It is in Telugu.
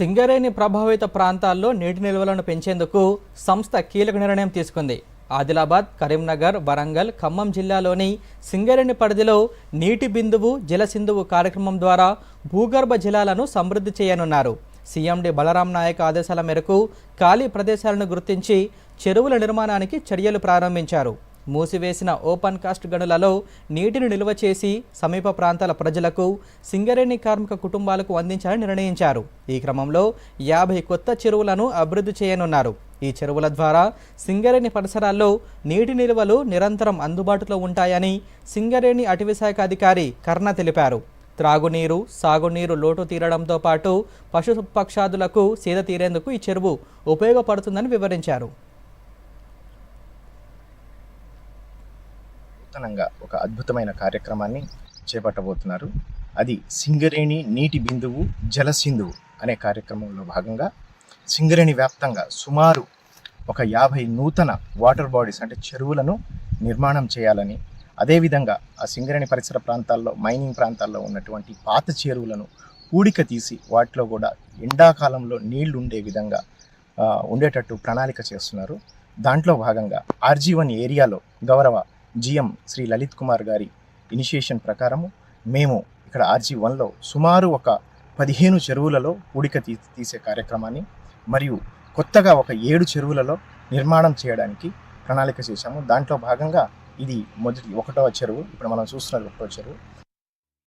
సింగరేణి ప్రభావిత ప్రాంతాల్లో నీటి నిల్వలను పెంచేందుకు సంస్థ కీలక నిర్ణయం తీసుకుంది. ఆదిలాబాద్ కరీంనగర్ వరంగల్ ఖమ్మం జిల్లాలోని సింగరేణి పరిధిలో నీటి బిందువు జలసింధువు కార్యక్రమం ద్వారా భూగర్భ జలాలను సమృద్ధి చేయనున్నారు. సీఎండి బలరాం నాయక్ ఆదేశాల మేరకు ఖాళీ ప్రదేశాలను గుర్తించి చెరువుల నిర్మాణానికి చర్యలు ప్రారంభించారు. మూసివేసిన ఓపెన్ కాస్ట్ గనులలో నీటిని నిల్వ చేసి సమీప ప్రాంతాల ప్రజలకు సింగరేణి కార్మిక కుటుంబాలకు అందించాలని నిర్ణయించారు. ఈ క్రమంలో యాభై కొత్త చెరువులను అభివృద్ధి చేయనున్నారు. ఈ చెరువుల ద్వారా సింగరేణి పరిసరాల్లో నీటి నిల్వలు నిరంతరం అందుబాటులో ఉంటాయని సింగరేణి అటవీశాఖ అధికారి కర్ణ తెలిపారు. త్రాగునీరు సాగునీరు లోటు తీరడంతో పాటు పశు పక్షాదులకు సీద తీరేందుకు ఈ చెరువు ఉపయోగపడుతుందని వివరించారు. నూతనంగా ఒక అద్భుతమైన కార్యక్రమాన్ని చేపట్టబోతున్నారు. అది సింగరేణి నీటి బిందువు జలసిందువు అనే కార్యక్రమంలో భాగంగా సింగరేణి వ్యాప్తంగా సుమారు ఒక యాభై నూతన వాటర్ బాడీస్ అంటే చెరువులను నిర్మాణం చేయాలని అదేవిధంగా ఆ సింగరేణి పరిసర ప్రాంతాల్లో మైనింగ్ ప్రాంతాల్లో ఉన్నటువంటి పాత చెరువులను పూడిక తీసి వాటిలో కూడా ఎండాకాలంలో నీళ్ళు ఉండే విధంగా ఉండేటట్టు ప్రణాళిక చేస్తున్నారు. దాంట్లో భాగంగా ఆర్జీ వన్ ఏరియాలో గౌరవ జిఎం శ్రీ లలిత్ కుమార్ గారి ఇనిషియేషన్ ప్రకారము మేము ఇక్కడ ఆర్జీ వన్లో సుమారు ఒక పదిహేను చెరువులలో పూడిక తీ తీసే కార్యక్రమాన్ని మరియు కొత్తగా ఒక ఏడు చెరువులలో నిర్మాణం చేయడానికి ప్రణాళిక చేశాము. దాంట్లో భాగంగా ఇది మొదటి ఒకటవ చెరువు. ఇప్పుడు మనం చూస్తున్నది ఒకటవ చెరువు.